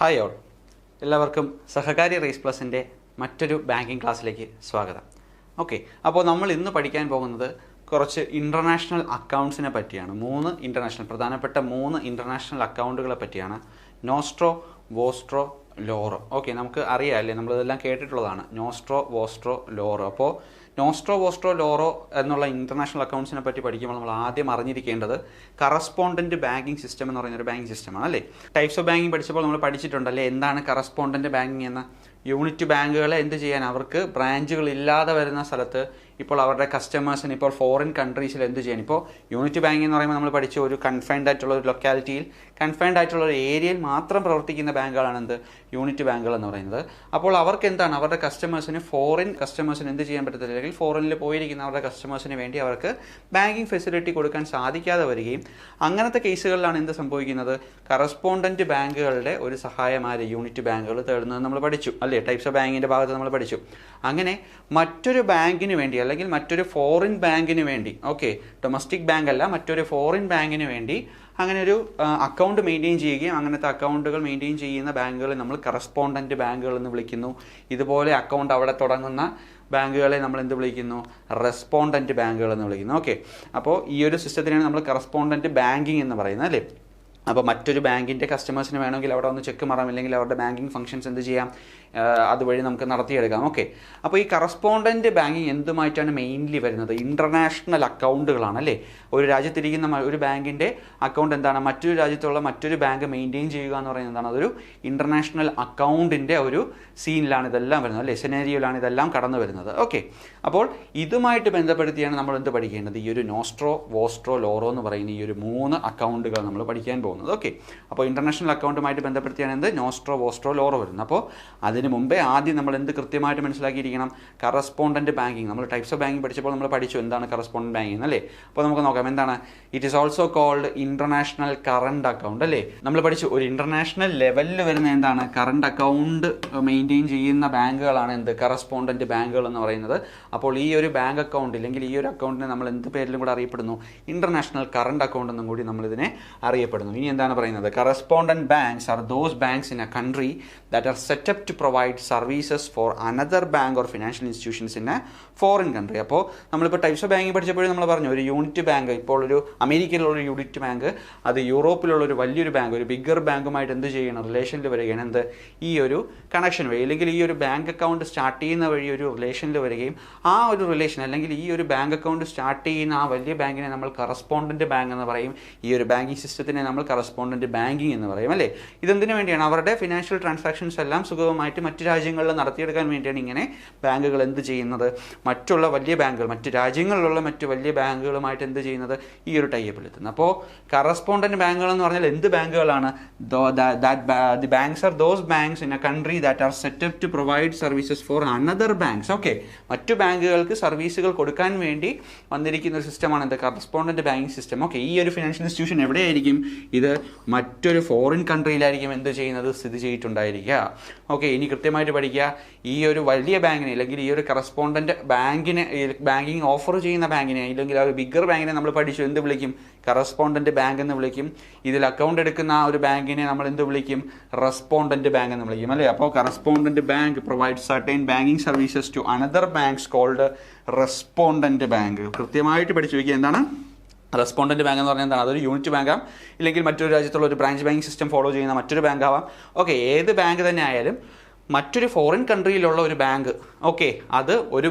Hi all എല്ലാവർക്കും സഹകാരി raise പ്ലസിന്റെ മറ്റൊരു banking ക്ലാസ്സിലേക്ക് സ്വാഗതം. ഓക്കെ അപ്പോൾ നമ്മൾ ഇന്ന് പഠിക്കാൻ പോകുന്നത് കുറച്ച് ഇന്റർനാഷണൽ അക്കൗണ്ട്സിനെ പറ്റിയാണ്. മൂന്ന് ഇന്റർനാഷണൽ പ്രധാനപ്പെട്ട മൂന്ന് ഇന്റർനാഷണൽ അക്കൗണ്ടുകളെ പറ്റിയാണ്. നോസ്ട്രോ വോസ്ട്രോ ലോറോ ഓക്കെ നമുക്ക് അറിയാം അല്ലേ? നമ്മളിതെല്ലാം കേട്ടിട്ടുള്ളതാണ്. നോസ്ട്രോ വോസ്ട്രോ ലോറോ അപ്പോൾ നോസ്ട്രോ വോസ്ട്രോ ലോറോ എന്നുള്ള ഇന്റർനാഷണൽ അക്കൗണ്ട്സിനെ പറ്റി പഠിക്കുമ്പോൾ നമ്മൾ ആദ്യം അറിഞ്ഞിരിക്കേണ്ടത് കറസ്പോണ്ടന്റ് ബാങ്കിങ് സിസ്റ്റം എന്ന് പറയുന്ന ഒരു ബാങ്കിങ് സിസ്റ്റമാണ് അല്ലേ? ടൈപ്സ് ഓഫ് ബാങ്കിങ് പഠിച്ചപ്പോൾ നമ്മൾ പഠിച്ചിട്ടുണ്ട് അല്ലേ എന്താണ് കറസ്പോണ്ടന്റ് ബാങ്കിങ് എന്ന യൂണിറ്റ് ബാങ്കുകളെ എന്ത് ചെയ്യാൻ അവർക്ക് ബ്രാഞ്ചുകൾ ഇല്ലാതെ വരുന്ന സ്ഥലത്ത് ഇപ്പോൾ അവരുടെ കസ്റ്റമേഴ്സിന് ഇപ്പോൾ ഫോറിൻ കൺട്രീസിൽ എന്ത് ചെയ്യാൻ? ഇപ്പോൾ യൂണിറ്റ് ബാങ്ക് എന്ന് പറയുമ്പോൾ നമ്മൾ പഠിച്ച ഒരു കൺഫൈൻഡ് ആയിട്ടുള്ള ഒരു ലൊക്കാലിറ്റിയിൽ കൺഫൈൻഡ് ആയിട്ടുള്ള ഒരു ഏരിയയിൽ മാത്രം പ്രവർത്തിക്കുന്ന ബാങ്കുകളാണ് എന്ത്? യൂണിറ്റ് ബാങ്കുകൾ എന്ന് പറയുന്നത്. അപ്പോൾ അവർക്ക് എന്താണ്? അവരുടെ കസ്റ്റമേഴ്സിന് ഫോറിൻ കസ്റ്റമേഴ്സിന് എന്ത് ചെയ്യാൻ പറ്റത്തില്ല? അല്ലെങ്കിൽ ഫോറിനിൽ പോയിരിക്കുന്ന അവരുടെ കസ്റ്റമേഴ്സിന് വേണ്ടി അവർക്ക് ബാങ്കിങ് ഫെസിലിറ്റി കൊടുക്കാൻ സാധിക്കാതെ വരികയും അങ്ങനത്തെ കേസുകളിലാണ് എന്ത് സംഭവിക്കുന്നത്? കറസ്പോണ്ടന്റ് ബാങ്കുകളുടെ ഒരു സഹായമായ യൂണിറ്റ് ബാങ്കുകൾ തേടുന്നത് നമ്മൾ പഠിച്ചു. അല്ലേ? ടൈപ്സ് ഓഫ് ബാങ്കിന്റെ ഭാഗത്ത് നമ്മൾ പഠിച്ചു. അങ്ങനെ മറ്റൊരു ബാങ്കിന് വേണ്ടി അല്ലെങ്കിൽ മറ്റൊരു ഫോറിൻ ബാങ്കിന് വേണ്ടി. ഓക്കെ ഡൊമസ്റ്റിക് ബാങ്ക് അല്ല മറ്റൊരു ഫോറിൻ ബാങ്കിന് വേണ്ടി അങ്ങനെ ഒരു അക്കൗണ്ട് മെയിന്റെയിൻ ചെയ്യുകയും അങ്ങനത്തെ അക്കൗണ്ടുകൾ മെയിന്റെയിൻ ചെയ്യുന്ന ബാങ്കുകളെ നമ്മൾ കറസ്പോണ്ടന്റ് ബാങ്കുകൾ എന്ന് വിളിക്കുന്നു. ഇതുപോലെ അക്കൗണ്ട് അവിടെ തുടങ്ങുന്ന ബാങ്കുകളെ നമ്മൾ എന്ത് വിളിക്കുന്നു? റെസ്പോണ്ടന്റ് ബാങ്കുകൾ എന്ന് വിളിക്കുന്നു. ഓക്കെ അപ്പോൾ ഈ ഒരു സിസ്റ്റത്തിനാണ് നമ്മൾ കറസ്പോണ്ടന്റ് ബാങ്കിങ് എന്ന് പറയുന്നത് അല്ലേ? അപ്പോൾ മറ്റൊരു ബാങ്കിന്റെ കസ്റ്റമേഴ്സിന് വേണമെങ്കിൽ അവിടെ ഒന്ന് ചെക്ക് മാറാം അല്ലെങ്കിൽ അവരുടെ ബാങ്കിങ് ഫംഗ്ഷൻസ് എന്ത് ചെയ്യാം അതുവഴി നമുക്ക് നടത്തിയെടുക്കാം. ഓക്കെ. അപ്പോൾ ഈ കറസ്പോണ്ടന്റ് ബാങ്കിങ് എന്തുമായിട്ടാണ് മെയിൻലി വരുന്നത്? ഇന്റർനാഷണൽ അക്കൗണ്ടുകളാണ് അല്ലേ? ഒരു രാജ്യത്തിരിക്കുന്ന ഒരു ബാങ്കിന്റെ അക്കൗണ്ട് എന്താണ്? മറ്റൊരു രാജ്യത്തുള്ള മറ്റൊരു ബാങ്ക് മെയിന്റെയിൻ ചെയ്യുക എന്ന് പറയുന്നത് എന്താണ്? അതൊരു ഇന്റർനാഷണൽ അക്കൗണ്ടിന്റെ ഒരു സീനിലാണ് ഇതെല്ലാം വരുന്നത് അല്ലേ? സെനേരിയോയിലാണ് ഇതെല്ലാം കടന്നു വരുന്നത്. ഓക്കെ. അപ്പോൾ ഇതുമായിട്ട് ബന്ധപ്പെടുത്തിയാണ് നമ്മൾ എന്ത് പഠിക്കേണ്ടത്? ഈ ഒരു നോസ്ട്രോ വോസ്ട്രോ ലോറോ എന്ന് പറയുന്ന ഈ ഒരു മൂന്ന് അക്കൗണ്ടുകൾ നമ്മൾ പഠിക്കാൻ പോകുന്നത്. ഓക്കെ അപ്പോൾ ഇന്റർനാഷണൽ അക്കൗണ്ടുമായിട്ട് ബന്ധപ്പെടുത്തിയാണ് എന്ത്? നോസ്ട്രോ വോസ്ട്രോ ലോറോ വരുന്നത് അപ്പോൾ അതിന് മുമ്പേ ആദ്യം നമ്മൾ എന്ത് കൃത്യമായിട്ട് മനസ്സിലാക്കിയിരിക്കണം? കറസ്പോണ്ടന്റ് ബാങ്കിങ് നമ്മൾ ടൈപ്സ് ഓഫ് ബാങ്കിങ് പഠിച്ചപ്പോൾ നമ്മൾ പഠിച്ചു എന്താണ് കറസ്പോണ്ടന്റ് ബാങ്കിങ് അല്ലേ? അപ്പോൾ നമുക്ക് നോക്കാം എന്താണ്? It is also called international current account അല്ലേ? നമ്മൾ പഠിച്ചു ഒരു ഇന്റർനാഷണൽ ലെവലിൽ വരുന്ന എന്താണ്? കറണ്ട് അക്കൗണ്ട് മെയിന്റെയിൻ ചെയ്യുന്ന ബാങ്കുകളാണ് എന്ത്? കറസ്പോണ്ടന്റ് ബാങ്കുകൾ എന്ന് പറയുന്നത്. അപ്പോൾ ഈ ഒരു ബാങ്ക് അക്കൗണ്ട് ഇല്ലെങ്കിൽ ഈ ഒരു അക്കൗണ്ടിനെ നമ്മൾ എന്ത് പേരിലും കൂടെ അറിയപ്പെടുന്നു? ഇന്റർനാഷണൽ കറണ്ട് അക്കൗണ്ട് എന്നും കൂടി നമ്മളിതിനെ അറിയപ്പെടുന്നു. ഇനി എന്താണ് പറയുന്നത്? Correspondent banks are those banks in a country that are set up to provide services for another bank or financial institutions in a foreign country അപ്പോൾ നമ്മളിപ്പോൾ ടൈപ്സ് ഓഫ് ബാങ്കിങ് പഠിച്ചപ്പോഴും നമ്മൾ പറഞ്ഞു ഒരു യൂണിറ്റ് ബാങ്ക് ഇപ്പോൾ ഒരു അമേരിക്കയിലുള്ള ഒരു യൂണിറ്റ് ബാങ്ക് അത് യൂറോപ്പിലുള്ള ഒരു വലിയൊരു ബാങ്ക് ഒരു ബിഗ്ഗർ ബാങ്കുമായിട്ട് എന്ത് ചെയ്യണം റിലേഷനിൽ വരികയാണ്. എന്ത്? ഈ ഒരു കണക്ഷൻ വഴി. അല്ലെങ്കിൽ ഈ ഒരു ബാങ്ക് അക്കൗണ്ട് സ്റ്റാർട്ട് ചെയ്യുന്ന വഴി ഒരു റിലേഷനിൽ വരികയും ആ ഒരു റിലേഷൻ അല്ലെങ്കിൽ ഈ ഒരു ബാങ്ക് അക്കൗണ്ട് സ്റ്റാർട്ട് ചെയ്യുന്ന ആ വലിയ ബാങ്കിനെ നമ്മൾ കറസ്പോണ്ടന്റ് ബാങ്ക് എന്ന് പറയും. ഈ ഒരു ബാങ്കിങ് സിസ്റ്റത്തിനെ നമ്മൾ കറസ്പോണ്ടന്റ് ബാങ്കിങ് എന്ന് പറയും അല്ലേ? ഇതെന്തിനു വേണ്ടിയാണ്? അവരുടെ ഫിനാൻഷ്യൽ ട്രാൻസാക്ഷൻസ് എല്ലാം സുഗമമായിട്ട് മറ്റ് രാജ്യങ്ങളിൽ നടത്തിയെടുക്കാൻ വേണ്ടിയാണ് ഇങ്ങനെ ബാങ്കുകൾ എന്ത് ചെയ്യുന്നത്? മറ്റുള്ള വലിയ ബാങ്കുകൾ മറ്റ് രാജ്യങ്ങളിലുള്ള മറ്റ് വലിയ ബാങ്കുകളുമായിട്ട് എന്ത് ചെയ്യുന്നത്? ഈ ഒരു ടൈപ്പിൽ എത്തുന്നത് അപ്പോൾ കറസ്പോണ്ടന്റ് ബാങ്കുകൾ എന്ന് പറഞ്ഞാൽ എന്ത് ബാങ്കുകളാണ്? The banks are those banks in a country that are set up to provide services for another banks. Okay. മറ്റു ബാങ്കുകൾക്ക് സർവീസുകൾ കൊടുക്കാൻ വേണ്ടി വന്നിരിക്കുന്ന ഒരു സിസ്റ്റമാണ് എന്ത്? Correspondent banking system okay. ഈ ഒരു ഫിനാൻഷ്യൽ ഇൻസ്റ്റിറ്റ്യൂഷൻ എവിടെയായിരിക്കും? ഇത് മറ്റൊരു ഫോറിൻ കൺട്രിയിലായിരിക്കും എന്ത് ചെയ്യുന്നത്? സ്ഥിതി ചെയ്തിട്ടുണ്ടായിരിക്കുക. ഓക്കെ ഇനി കൃത്യമായിട്ട് പഠിക്കുക. ഈ ഒരു വലിയ ബാങ്കിനെ അല്ലെങ്കിൽ ഈ ഒരു കറസ്പോണ്ടന്റ് ബാങ്കിനെ ബാങ്കിങ് ഓഫർ ചെയ്യുന്ന ബാങ്കിനെ അല്ലെങ്കിൽ ആ ഒരു ബിഗ്ഗർ ബാങ്കിനെ നമ്മൾ പഠിച്ചു എന്ത് വിളിക്കും? കറസ്പോണ്ടന്റ് ബാങ്ക് എന്ന് വിളിക്കും. ഇതിൽ അക്കൗണ്ട് എടുക്കുന്ന ആ ഒരു ബാങ്കിനെ നമ്മൾ എന്ത് വിളിക്കും? റെസ്പോണ്ടന്റ് ബാങ്ക് എന്ന് വിളിക്കും അല്ലേ? അപ്പോൾ correspondent bank provide certain banking services to another banks called respondent bank കൃത്യമായിട്ട് പഠിച്ചു വയ്ക്കുക. എന്താണ്? റെസ്പോണ്ടന്റ് ബാങ്ക് എന്ന് പറഞ്ഞാൽ എന്താണ്? അതൊരു യൂണിറ്റ് ബാങ്കാം ഇല്ലെങ്കിൽ മറ്റൊരു രാജ്യത്തുള്ള ഒരു ബ്രാഞ്ച് ബാങ്കിങ് സിസ്റ്റം ഫോളോ ചെയ്യുന്ന മറ്റൊരു ബാങ്ക് ആവാം ഓക്കെ ഏത് ബാങ്ക് തന്നെ ആയാലും മറ്റൊരു ഫോറിൻ കൺട്രിയിലുള്ള ഒരു ബാങ്ക് ഓക്കെ അത് ഒരു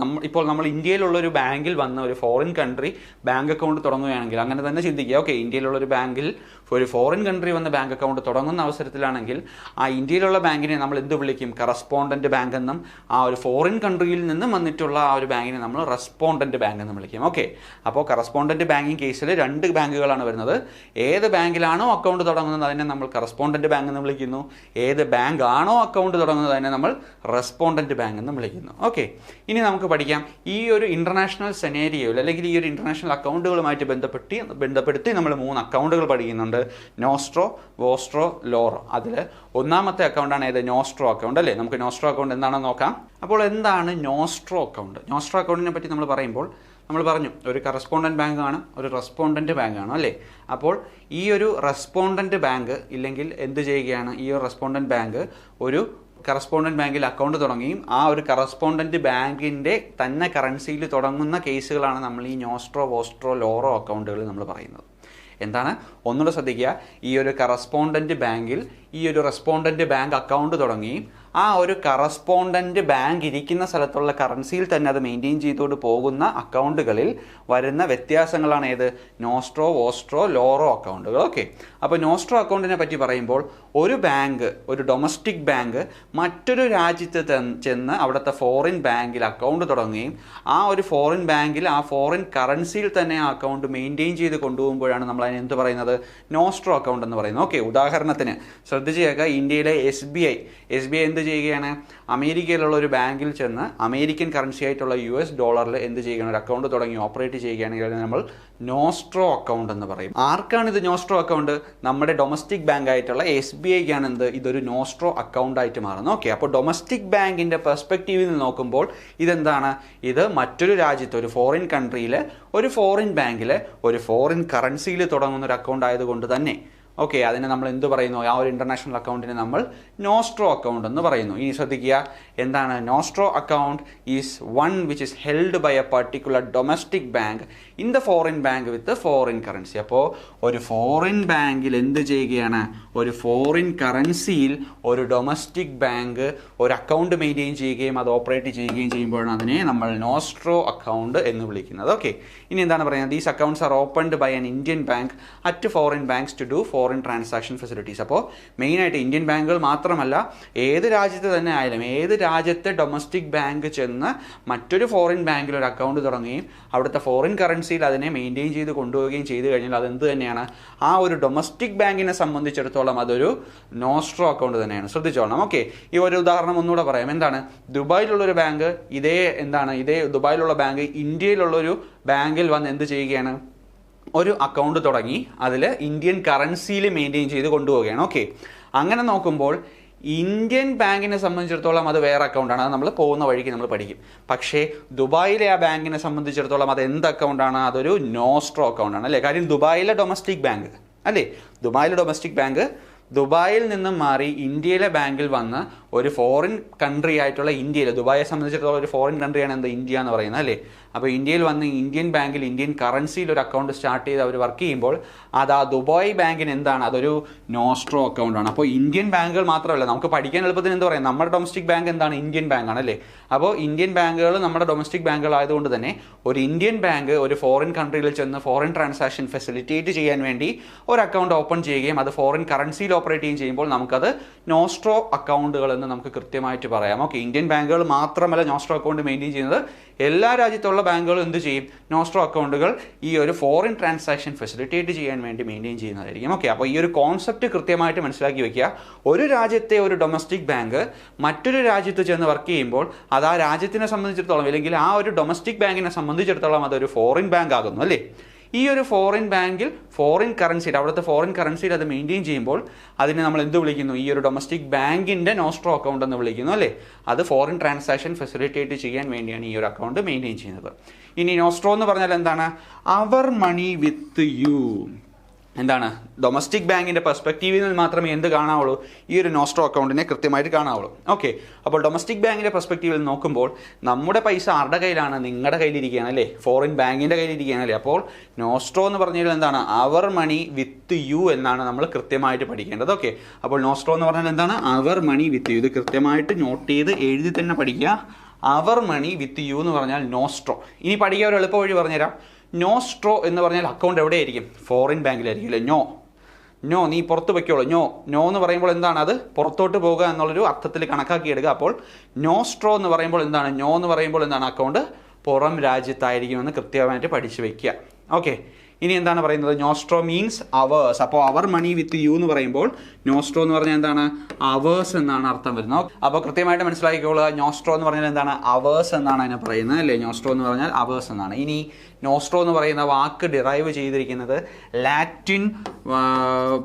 നമ്മൾ ഇപ്പോൾ നമ്മൾ ഇന്ത്യയിലുള്ള ഒരു ബാങ്കിൽ വന്ന ഒരു ഫോറിൻ കൺട്രി ബാങ്ക് അക്കൗണ്ട് തുടങ്ങുകയാണെങ്കിൽ അങ്ങനെ തന്നെ ചിന്തിക്കുക. ഓക്കെ ഇന്ത്യയിലുള്ള ഒരു ബാങ്കിൽ ഒരു ഫോറിൻ കൺട്രി വന്ന ബാങ്ക് അക്കൗണ്ട് തുടങ്ങുന്ന അവസരത്തിലാണെങ്കിൽ ആ ഇന്ത്യയിലുള്ള ബാങ്കിനെ നമ്മൾ എന്ത് വിളിക്കും? കറസ്പോണ്ടന്റ് ബാങ്ക് എന്നും ആ ഒരു ഫോറിൻ കൺട്രിയിൽ നിന്നും വന്നിട്ടുള്ള ആ ഒരു ബാങ്കിനെ നമ്മൾ റെസ്പോണ്ടന്റ് ബാങ്ക് എന്ന് വിളിക്കും. ഓക്കെ അപ്പോൾ കറസ്പോണ്ടന്റ് ബാങ്കിങ് കേസിൽ രണ്ട് ബാങ്കുകളാണ് വരുന്നത്. ഏത് ബാങ്കിലാണോ അക്കൗണ്ട് തുടങ്ങുന്നത് അതിനെ നമ്മൾ കറസ്പോണ്ടന്റ് ബാങ്ക് എന്ന് വിളിക്കുന്നു. ഏത് ബാങ്ക് ആണോ അക്കൗണ്ട് തുടങ്ങുന്നത് തുടങ്ങുന്നതിനെ നമ്മൾ റെസ്പോണ്ടന്റ് ബാങ്ക് എന്ന് വിളിക്കുന്നു. ഓക്കെ ഇനി നമുക്ക് പഠിക്കാം. ഈ ഒരു ഇന്റർനാഷണൽ സെനേരിയോയിൽ അല്ലെങ്കിൽ ഈ ഒരു ഇന്റർനാഷണൽ അക്കൗണ്ടുകളുമായിട്ട് ബന്ധപ്പെട്ടി ബന്ധപ്പെടുത്തി നമ്മൾ മൂന്ന് അക്കൗണ്ടുകൾ പഠിക്കുന്നുണ്ട്. നോസ്ട്രോ വോസ്ട്രോ ലോറോ അതിൽ ഒന്നാമത്തെ അക്കൗണ്ടാണ് ഏത്? നോസ്ട്രോ അക്കൗണ്ട് അല്ലേ? നമുക്ക് നോസ്ട്രോ അക്കൗണ്ട് എന്താണെന്ന് നോക്കാം. അപ്പോൾ എന്താണ് നോസ്ട്രോ അക്കൗണ്ട് നോസ്ട്രോ അക്കൗണ്ടിനെ പറ്റി നമ്മൾ പറയുമ്പോൾ നമ്മൾ പറഞ്ഞു ഒരു കറസ്പോണ്ടന്റ് ബാങ്ക് ആണ് ഒരു റെസ്പോണ്ടന്റ് ബാങ്ക് ആണ് അല്ലേ? അപ്പോൾ ഈ ഒരു റെസ്പോണ്ടന്റ് ബാങ്ക് ഇല്ലെങ്കിൽ എന്ത് ചെയ്യുകയാണ്? ഈ ഒരു റെസ്പോണ്ടന്റ് ബാങ്ക് ഒരു കറസ്പോണ്ടന്റ് ബാങ്കിൽ അക്കൗണ്ട് തുടങ്ങുകയും ആ ഒരു കറസ്പോണ്ടന്റ് ബാങ്കിന്റെ തന്നെ കറൻസിയിൽ തുടങ്ങുന്ന കേസുകളാണ് നമ്മൾ ഈ നോസ്ട്രോ വോസ്ട്രോ ലോറോ അക്കൗണ്ടുകൾ നമ്മൾ പറയുന്നത്. എന്താണ്? ഒന്നുകൂടെ ശ്രദ്ധിക്കുക. ഈ ഒരു കറസ്പോണ്ടന്റ് ബാങ്കിൽ ഈ ഒരു റെസ്പോണ്ടന്റ് ബാങ്ക് അക്കൗണ്ട് തുടങ്ങുകയും ആ ഒരു കറസ്പോണ്ടന്റ് ബാങ്ക് ഇരിക്കുന്ന സ്ഥലത്തുള്ള കറൻസിയിൽ തന്നെ അത് മെയിന്റെയിൻ ചെയ്തുകൊണ്ട് പോകുന്ന അക്കൗണ്ടുകളിൽ വരുന്ന വ്യത്യാസങ്ങളാണ് ഏത്? നോസ്ട്രോ ഓസ്ട്രോ ലോറോ അക്കൗണ്ടുകൾ ഓക്കെ അപ്പോൾ നോസ്ട്രോ അക്കൗണ്ടിനെ പറ്റി പറയുമ്പോൾ ഒരു ബാങ്ക് ഒരു ഡൊമസ്റ്റിക് ബാങ്ക് മറ്റൊരു രാജ്യത്ത് ചെന്ന് അവിടുത്തെ ഫോറിൻ ബാങ്കിൽ അക്കൗണ്ട് തുടങ്ങുകയും ആ ഒരു ഫോറിൻ ബാങ്കിൽ ആ ഫോറിൻ കറൻസിയിൽ തന്നെ ആ അക്കൗണ്ട് മെയിന്റെയിൻ ചെയ്ത് കൊണ്ടുപോകുമ്പോഴാണ് നമ്മൾ അതിന് എന്ത് പറയുന്നത്? നോസ്ട്രോ അക്കൗണ്ട് എന്ന് പറയുന്നത്. ഓക്കെ ഉദാഹരണത്തിന് ശ്രദ്ധിച്ച് കേൾക്കുക. ഇന്ത്യയിലെ S B I S B I എന്ത് ചെയ്യുകയാണ്? അമേരിക്കയിലുള്ള ഒരു ബാങ്കിൽ ചെന്ന് അമേരിക്കൻ കറൻസി ആയിട്ടുള്ള യു എസ് ഡോളറിൽ എന്ത് ചെയ്യുകയാണ്? ഒരു അക്കൗണ്ട് തുടങ്ങി ഓപ്പറേറ്റ് ചെയ്യുകയാണെങ്കിൽ നമ്മൾ നോസ്ട്രോ അക്കൗണ്ട് എന്ന് പറയും. ആർക്കാണ് ഇത് നോസ്ട്രോ അക്കൗണ്ട്? നമ്മുടെ ഡൊമസ്റ്റിക് ബാങ്ക് ആയിട്ടുള്ള എസ് ബി ഐക്കാണ് എന്ത് ഇതൊരു നോസ്ട്രോ അക്കൗണ്ട് ആയിട്ട് മാറുന്നത് ഓക്കെ അപ്പോൾ ഡൊമസ്റ്റിക് ബാങ്കിന്റെ പെർസ്പെക്റ്റീവിൽ നിന്ന് നോക്കുമ്പോൾ ഇതെന്താണ്? ഇത് മറ്റൊരു രാജ്യത്ത് ഒരു ഫോറിൻ കൺട്രിയിലെ ഒരു ഫോറിൻ ബാങ്കിലെ ഒരു ഫോറിൻ കറൻസിയിൽ തുടങ്ങുന്ന ഒരു അക്കൗണ്ട് ആയതുകൊണ്ട് തന്നെ. ഓക്കെ അതിനെ നമ്മൾ എന്ത് പറയുന്നു? ആ ഒരു ഇന്റർനാഷണൽ അക്കൗണ്ടിനെ നമ്മൾ നോസ്ട്രോ അക്കൗണ്ട് എന്ന് പറയുന്നു. ഇനി ശ്രദ്ധിക്കുക എന്താണ്? Nostro account is one which is held by a particular domestic bank. In the foreign bank with foreign currency അപ്പോൾ ഒരു ഫോറിൻ ബാങ്കിൽ എന്ത് ചെയ്യുകയാണ്? ഒരു ഫോറിൻ കറൻസിയിൽ ഒരു ഡൊമസ്റ്റിക് ബാങ്ക് ഒരു അക്കൗണ്ട് മെയിന്റെയിൻ ചെയ്യുകയും അത് ഓപ്പറേറ്റ് ചെയ്യുകയും ചെയ്യുമ്പോഴാണ് അതിനെ നമ്മൾ നോസ്ട്രോ അക്കൗണ്ട് എന്ന് വിളിക്കുന്നത്. ഓക്കെ ഇനി എന്താണ് പറയുന്നത് these accounts are opened by an Indian bank at foreign banks to do foreign transaction facilities അപ്പോൾ മെയിനായിട്ട് ഇന്ത്യൻ ബാങ്കുകൾ മാത്രമല്ല ഏത് രാജ്യത്ത് തന്നെ ആയാലും ഏത് രാജ്യത്തെ ഡൊമസ്റ്റിക് ബാങ്ക് ചെന്ന് മറ്റൊരു ഫോറിൻ ബാങ്കിൽ ഒരു അക്കൗണ്ട് തുടങ്ങുകയും അവിടുത്തെ ഫോറിൻ കറൻസിയിൽ അതിനെ മെയിന്റെയിൻ ചെയ്ത് കൊണ്ടുപോവുകയും ചെയ്തു കഴിഞ്ഞാൽ അതെന്ത് തന്നെയാണ്? ആ ഒരു ഡൊമസ്റ്റിക് ബാങ്കിനെ സംബന്ധിച്ചിടത്തോളം അതൊരു നോസ്ട്രോ അക്കൗണ്ട് തന്നെയാണ്. ശ്രദ്ധിച്ചോളണം. ഓക്കെ ഈ ഒരു ഉദാഹരണം ഒന്നുകൂടെ പറയാം. എന്താണ്? ദുബായിലുള്ളൊരു ബാങ്ക് ഇതേ എന്താണ്? ഇതേ ദുബായിലുള്ള ബാങ്ക് ഇന്ത്യയിലുള്ളൊരു ബാങ്കിൽ വന്ന് എന്ത് ചെയ്യുകയാണ്? ഒരു അക്കൗണ്ട് തുടങ്ങി. അതിൽ ഇന്ത്യൻ കറൻസിയിൽ മെയിന്റെയിൻ ചെയ്ത് കൊണ്ടുപോവുകയാണ്. ഓക്കെ അങ്ങനെ നോക്കുമ്പോൾ ഇന്ത്യൻ ബാങ്കിനെ സംബന്ധിച്ചിടത്തോളം അത് വേറെ അക്കൗണ്ടാണ് അത് നമ്മൾ പോകുന്ന വഴിക്ക് നമ്മൾ പഠിക്കും. പക്ഷേ ദുബായിലെ ആ ബാങ്കിനെ സംബന്ധിച്ചിടത്തോളം അത് എന്ത് അക്കൗണ്ടാണ് അതൊരു നോസ്ട്രോ അക്കൗണ്ടാണ് അല്ലേ? കാര്യം ദുബായിലെ ഡൊമസ്റ്റിക് ബാങ്ക് അല്ലേ? ദുബായിലെ ഡൊമസ്റ്റിക് ബാങ്ക് ദുബായിൽ നിന്നും മാറി ഇന്ത്യയിലെ ബാങ്കിൽ വന്ന് ഒരു ഫോറിൻ കൺട്രി ആയിട്ടുള്ള ഇന്ത്യയിൽ ദുബായെ സംബന്ധിച്ചിടത്തോളം ഒരു ഫോറിൻ കൺട്രിയാണ് എന്ത് ഇന്ത്യ എന്ന് പറയുന്നത് അല്ലേ? അപ്പോൾ ഇന്ത്യയിൽ വന്ന് ഇന്ത്യൻ ബാങ്കിൽ ഇന്ത്യൻ കറൻസിയിൽ ഒരു അക്കൗണ്ട് സ്റ്റാർട്ട് ചെയ്ത് അവർ വർക്ക് ചെയ്യുമ്പോൾ അത് ആ ദുബായ് ബാങ്കിന് എന്താണ്? അതൊരു നോസ്ട്രോ അക്കൗണ്ടാണ് അപ്പോൾ ഇന്ത്യൻ ബാങ്കുകൾ മാത്രമല്ല നമുക്ക് പഠിക്കാൻ എളുപ്പത്തിന് എന്ത് പറയാം? നമ്മുടെ ഡൊമസ്റ്റിക് ബാങ്ക് എന്താണ്? ഇന്ത്യൻ ബാങ്കാണ് അല്ലേ? അപ്പോൾ ഇന്ത്യൻ ബാങ്കുകൾ നമ്മുടെ ഡൊമസ്റ്റിക് ബാങ്കുകൾ ആയതുകൊണ്ട് തന്നെ ഒരു ഇന്ത്യൻ ബാങ്ക് ഒരു ഫോറിൻ കൺട്രിയിൽ ചെന്ന് ഫോറിൻ ട്രാൻസാക്ഷൻ ഫെസിലിറ്റേറ്റ് ചെയ്യാൻ വേണ്ടി ഒരു അക്കൗണ്ട് ഓപ്പൺ ചെയ്യുകയും അത് ഫോറിൻ കറൻസിയിൽ ഓപ്പറേറ്റ് ചെയ്യുമ്പോൾ നമുക്കത് നോസ്ട്രോ അക്കൗണ്ടുകൾ എന്ന് നമുക്ക് കൃത്യമായിട്ട് പറയാം. ഓക്കെ ഇന്ത്യൻ ബാങ്കുകൾ മാത്രമല്ല നോസ്ട്രോ അക്കൗണ്ട് മെയിന്റെയിൻ ചെയ്യുന്നത്. എല്ലാ രാജ്യത്തുള്ള ബാങ്കുകളും എന്ത് ചെയ്യും? നോസ്ട്രോ അക്കൗണ്ടുകൾ ഈ ഒരു ഫോറിൻ ട്രാൻസാക്ഷൻ ഫെസിലിറ്റേറ്റ് ചെയ്യാൻ വേണ്ടി മെയിന്റെയിൻ ചെയ്യുന്നതായിരിക്കും. ഓക്കെ അപ്പോൾ ഈ ഒരു കോൺസെപ്റ്റ് കൃത്യമായിട്ട് മനസ്സിലാക്കി വെക്കുക. ഒരു രാജ്യത്തെ ഒരു ഡൊമസ്റ്റിക് ബാങ്ക് മറ്റൊരു രാജ്യത്ത് ചെന്ന് വർക്ക് ചെയ്യുമ്പോൾ അത് ആ രാജ്യത്തിനെ സംബന്ധിച്ചിടത്തോളം അല്ലെങ്കിൽ ആ ഒരു ഡൊമസ്റ്റിക് ബാങ്കിനെ സംബന്ധിച്ചിടത്തോളം അതൊരു ഫോറിൻ ബാങ്ക് ആകുന്നു അല്ലേ? ഈ ഒരു ഫോറിൻ ബാങ്കിൽ ഫോറിൻ കറൻസിയിൽ അവിടുത്തെ ഫോറിൻ കറൻസിയിൽ അത് മെയിന്റെയിൻ ചെയ്യുമ്പോൾ അതിനെ നമ്മൾ എന്ത് വിളിക്കുന്നു? ഈ ഒരു ഡൊമസ്റ്റിക് ബാങ്കിന്റെ നോസ്ട്രോ അക്കൗണ്ട് എന്ന് വിളിക്കുന്നു അല്ലേ? അത് ഫോറിൻ ട്രാൻസാക്ഷൻ ഫെസിലിറ്റേറ്റ് ചെയ്യാൻ വേണ്ടിയാണ് ഈ ഒരു അക്കൗണ്ട് മെയിന്റെയിൻ ചെയ്യുന്നത്. ഇനി നോസ്ട്രോ എന്ന് പറഞ്ഞാൽ എന്താണ്? അവർ മണി വിത്ത് യു എന്താണ്? ഡൊമസ്റ്റിക് ബാങ്കിന്റെ പെർസ്പെക്റ്റീവിൽ നിന്ന് മാത്രമേ എന്ത് കാണാവുള്ളൂ? ഈ ഒരു നോസ്ട്രോ അക്കൗണ്ടിനെ കൃത്യമായിട്ട് കാണാവുള്ളൂ. ഓക്കെ അപ്പോൾ ഡൊമസ്റ്റിക് ബാങ്കിന്റെ പെർസ്പെക്റ്റീവിൽ നോക്കുമ്പോൾ നമ്മുടെ പൈസ ആരുടെ കയ്യിലാണ്? നിങ്ങളുടെ കയ്യിലിരിക്കുകയാണ് അല്ലേ? ഫോറിൻ ബാങ്കിന്റെ കയ്യിലിരിക്കുകയാണ് അല്ലേ? അപ്പോൾ നോസ്ട്രോ എന്ന് പറഞ്ഞാൽ എന്താണ്? അവർ മണി വിത്ത് യു എന്നാണ് നമ്മൾ കൃത്യമായിട്ട് പഠിക്കേണ്ടത്. ഓക്കെ അപ്പോൾ നോസ്ട്രോ എന്ന് പറഞ്ഞാൽ എന്താണ്? അവർ മണി വിത്ത് യു ഇത് കൃത്യമായിട്ട് നോട്ട് ചെയ്ത് എഴുതി തന്നെ പഠിക്കുക. അവർ മണി വിത്ത് യു എന്ന് പറഞ്ഞാൽ നോസ്ട്രോ ഇനി പഠിക്കാൻ ഒരു എളുപ്പ വഴി പറഞ്ഞുതരാം. നോസ്ട്രോ എന്ന് പറഞ്ഞാൽ അക്കൗണ്ട് എവിടെയായിരിക്കും? ഫോറിൻ ബാങ്കിലായിരിക്കും അല്ലേ? നോ നോ നീ പുറത്ത് വയ്ക്കോളൂ നോ നോ എന്ന് പറയുമ്പോൾ എന്താണ്? അത് പുറത്തോട്ട് പോകുക എന്നുള്ളൊരു അർത്ഥത്തിൽ കണക്കാക്കിയെടുക്കുക. അപ്പോൾ നോസ്ട്രോ എന്ന് പറയുമ്പോൾ എന്താണ്? നോ എന്ന് പറയുമ്പോൾ എന്താണ്? അക്കൗണ്ട് പുറം രാജ്യത്തായിരിക്കുമെന്ന് കൃത്യമായിട്ട് പഠിച്ചു വയ്ക്കുക ഓക്കെ ഇനി എന്താണ് പറയുന്നത്? നോസ്ട്രോ മീൻസ് അവേഴ്സ് അപ്പോൾ അവർ മണി വിത്ത് യു എന്ന് പറയുമ്പോൾ നോസ്ട്രോ എന്ന് പറഞ്ഞാൽ എന്താണ്? അവേഴ്സ് എന്നാണ് അർത്ഥം വരുന്നത്. അപ്പോൾ കൃത്യമായിട്ട് മനസ്സിലാക്കിക്കോളുക. നോസ്ട്രോ എന്ന് പറഞ്ഞാൽ എന്താണ്? അവേഴ്സ് എന്നാണ് അതിനെ പറയുന്നത് അല്ലേ? നോസ്ട്രോ എന്ന് പറഞ്ഞാൽ അവേഴ്സ് എന്നാണ്. ഇനി നോസ്ട്രോ എന്ന് പറയുന്ന വാക്ക് ഡിറൈവ് ചെയ്തിരിക്കുന്നത് ലാറ്റിൻ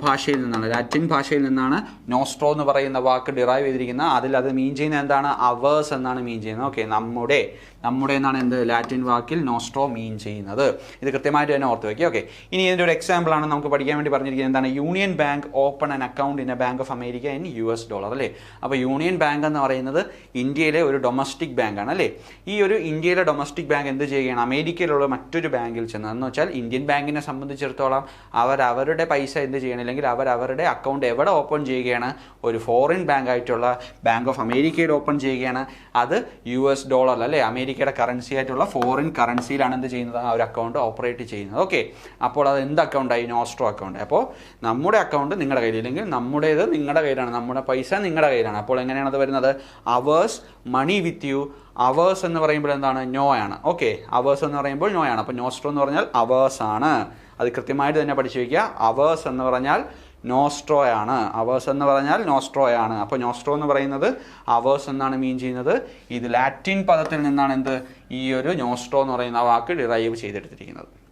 ഭാഷയിൽ നിന്നാണ്. ലാറ്റിൻ ഭാഷയിൽ നിന്നാണ് നോസ്ട്രോ എന്ന് പറയുന്ന വാക്ക് ഡിറൈവ് ചെയ്തിരിക്കുന്നത്. അതിൽ അത് മീൻ ചെയ്യുന്നത് എന്താണ്? അവേഴ്സ് എന്നാണ് മീൻ ചെയ്യുന്നത്. ഓക്കെ നമ്മുടെ നമ്മുടെ എന്നാണ് എന്ത്? ലാറ്റിൻ വാക്കിൽ നോസ്ട്രോ മീൻ ചെയ്യുന്നത്. ഇത് കൃത്യമായിട്ട് തന്നെ ഓർത്ത് വയ്ക്കുക ഓക്കെ ഇനി ഇതിന്റെ ഒരു എക്സാമ്പിൾ ആണ് നമുക്ക് പഠിക്കാൻ വേണ്ടി പറഞ്ഞിരിക്കുന്നത്. എന്താണ്? Union bank open an account in a bank of America in U S dollar അല്ലേ? അപ്പോൾ യൂണിയൻ ബാങ്ക് എന്ന് പറയുന്നത് ഇന്ത്യയിലെ ഒരു ഡൊമസ്റ്റിക് ബാങ്കാണ് അല്ലേ? ഈ ഒരു ഇന്ത്യയിലെ ഡൊമസ്റ്റിക് ബാങ്ക് എന്ത് ചെയ്യുകയാണ്? അമേരിക്കയിലുള്ള മറ്റൊരു ബാങ്കിൽ ചെന്ന്. എന്ന് വെച്ചാൽ ഇന്ത്യൻ ബാങ്കിനെ സംബന്ധിച്ചിടത്തോളം അവർ അവരുടെ പൈസ എന്ത് ചെയ്യണം? അല്ലെങ്കിൽ അവർ അവരുടെ അക്കൗണ്ട് എവിടെ ഓപ്പൺ ചെയ്യുകയാണ്? ഒരു ഫോറിൻ ബാങ്ക് ആയിട്ടുള്ള ബാങ്ക് ഓഫ് അമേരിക്കയിൽ ഓപ്പൺ ചെയ്യുകയാണ്. അത് യു എസ് ഡോളർ അല്ലേ? അമേരിക്കയുടെ കറൻസി ആയിട്ടുള്ള ഫോറിൻ കറൻസിയിലാണ് എന്ത് ചെയ്യുന്നത്? ആ ഒരു അക്കൗണ്ട് ഓപ്പറേറ്റ് ചെയ്യുന്നത്. ഓക്കെ അപ്പോൾ അത് എന്ത് അക്കൗണ്ടായി നോസ്ട്രോ അക്കൗണ്ട് അപ്പോൾ നമ്മുടെ അക്കൗണ്ട് നിങ്ങളുടെ കയ്യിൽ. ഇല്ലെങ്കിൽ നമ്മുടേത് നിങ്ങളുടെ കയ്യിലാണ്. നമ്മുടെ പൈസ നിങ്ങളുടെ കയ്യിലാണ്. അപ്പോൾ എങ്ങനെയാണ് അത് വരുന്നത്? Ours money with you ours എന്ന് പറയുമ്പോൾ എന്താണ്? നോ ആണ്. ഓക്കെ അവേഴ്സ് എന്ന് പറയുമ്പോൾ നോ ആണ്. അപ്പോൾ നോസ്ട്രോ എന്ന് പറഞ്ഞാൽ അവേഴ്സ് ആണ്. അത് കൃത്യമായിട്ട് തന്നെ പഠിച്ചു വയ്ക്കുക അവേഴ്സ് എന്ന് പറഞ്ഞാൽ നോസ്ട്രോ ആണ്. അവേഴ്സ് എന്ന് പറഞ്ഞാൽ നോസ്ട്രോ ആണ്. അപ്പോൾ നോസ്ട്രോ എന്ന് പറയുന്നത് അവേഴ്സ് എന്നാണ് മീൻ ചെയ്യുന്നത്. ഇത് ലാറ്റിൻ പദത്തിൽ നിന്നാണ് എന്ത്? ഈ ഒരു നോസ്ട്രോ എന്ന് പറയുന്ന വാക്ക് ഡിറൈവ് ചെയ്തെടുത്തിരിക്കുന്നത്.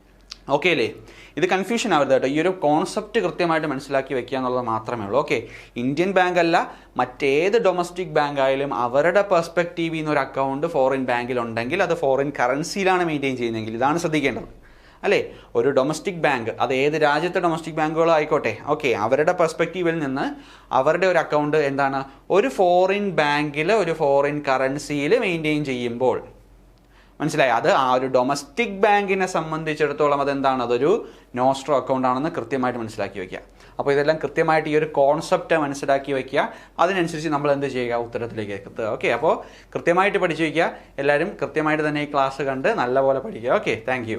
ഓക്കെ അല്ലേ? ഇത് കൺഫ്യൂഷൻ ആവരുത് കേട്ടോ. ഈ ഒരു കോൺസെപ്റ്റ് കൃത്യമായിട്ട് മനസ്സിലാക്കി വെക്കുക എന്നുള്ളത് മാത്രമേ ഉള്ളൂ. ഓക്കെ ഇന്ത്യൻ ബാങ്ക് അല്ല മറ്റേത് ഡൊമസ്റ്റിക് ബാങ്ക് ആയാലും അവരുടെ പെർസ്പെക്റ്റീവിൽ നിന്ന് ഒരു അക്കൗണ്ട് ഫോറിൻ ബാങ്കിൽ ഉണ്ടെങ്കിൽ അത് ഫോറിൻ കറൻസിയിലാണ് മെയിന്റെയിൻ ചെയ്യുന്നതെങ്കിൽ ഇതാണ് ശ്രദ്ധിക്കേണ്ടത്. അല്ലേ? ഒരു ഡൊമസ്റ്റിക് ബാങ്ക് അത് ഏത് രാജ്യത്തെ ഡൊമസ്റ്റിക് ബാങ്കുകളോ ആയിക്കോട്ടെ. ഓക്കെ അവരുടെ പെർസ്പെക്റ്റീവിൽ നിന്ന് അവരുടെ ഒരു അക്കൗണ്ട് എന്താണ്? ഒരു ഫോറിൻ ബാങ്കിൽ ഒരു ഫോറിൻ കറൻസിയിൽ മെയിന്റെയിൻ ചെയ്യുമ്പോൾ മനസ്സിലായി? അത് ആ ഒരു ഡൊമസ്റ്റിക് ബാങ്കിനെ സംബന്ധിച്ചിടത്തോളം അതെന്താണ്? അതൊരു നോസ്ട്രോ അക്കൗണ്ട് ആണെന്ന് കൃത്യമായിട്ട് മനസ്സിലാക്കി വയ്ക്കുക അപ്പോൾ ഇതെല്ലാം കൃത്യമായിട്ട് ഈ ഒരു കോൺസെപ്റ്റ് മനസ്സിലാക്കി വയ്ക്കുക അതിനനുസരിച്ച് നമ്മൾ എന്ത് ചെയ്യുക? ഉത്തരത്തിലേക്ക് എത്തുക. ഓക്കെ അപ്പോൾ കൃത്യമായിട്ട് പഠിച്ചു വയ്ക്കുക എല്ലാവരും കൃത്യമായിട്ട് തന്നെ ഈ ക്ലാസ് കണ്ട് നല്ലപോലെ പഠിക്കുക. Okay thank